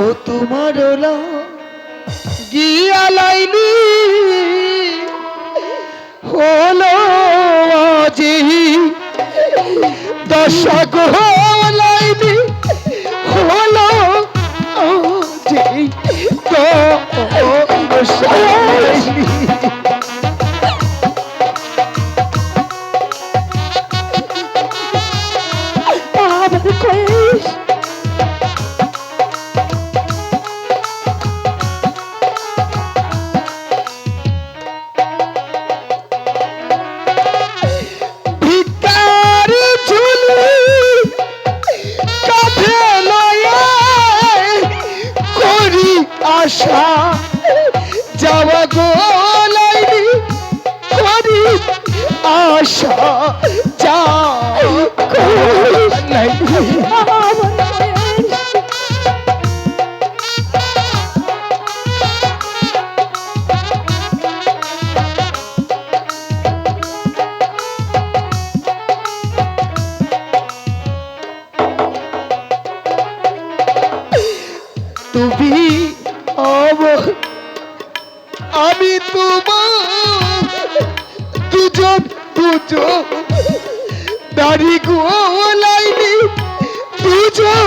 ও তোমার ওলা গিয়া লাইলি। হলো আজি দশা গো আশা আমার তুমি আমি তোমার দুজন দাড়ি গোলাইনি দুজন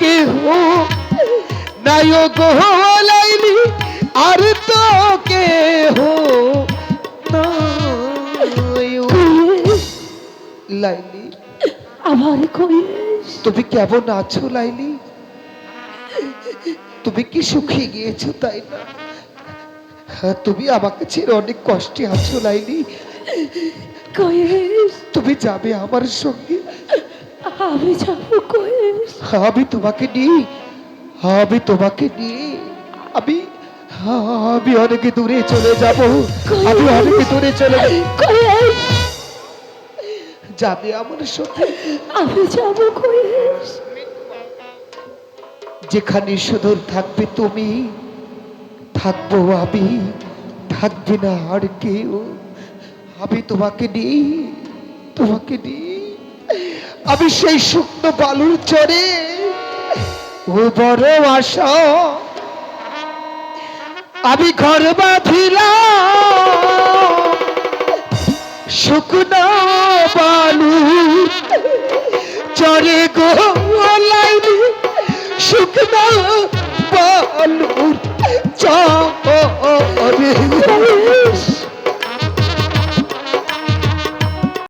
কেহ নাই গো লাইলি আর তো কেহ নাই লাইলি। আমার কয়েস তুমি কেমন আছো লাইলি? তুমি কি সুখে গিয়েছো তাই না? হ্যাঁ, তুমি আমাকে ছেড়ে অনেক কষ্টে আছো লাইলি। তুমি যাবে আমার সঙ্গে। আমি যাব। আমি তোমাকে নিয়ে আমি তোমাকে নিয়ে। আমি আমি অনেক দূরে চলে যাব। আমি অনেক দূরে চলে যাব। যাবে আমার সঙ্গে আমি যাব যেখানে সুদূর থাকবে তুমি থাকব আমি থাকবে না আর কেউ। আমি তোমাকে নিই তোমাকে নিই আমি সেই শুকনো বালুর চরে ও বড় আশা। আমি ঘর বাঁধিলাম শুকনো বালু চরে গো লাইনি শুকনো বালুর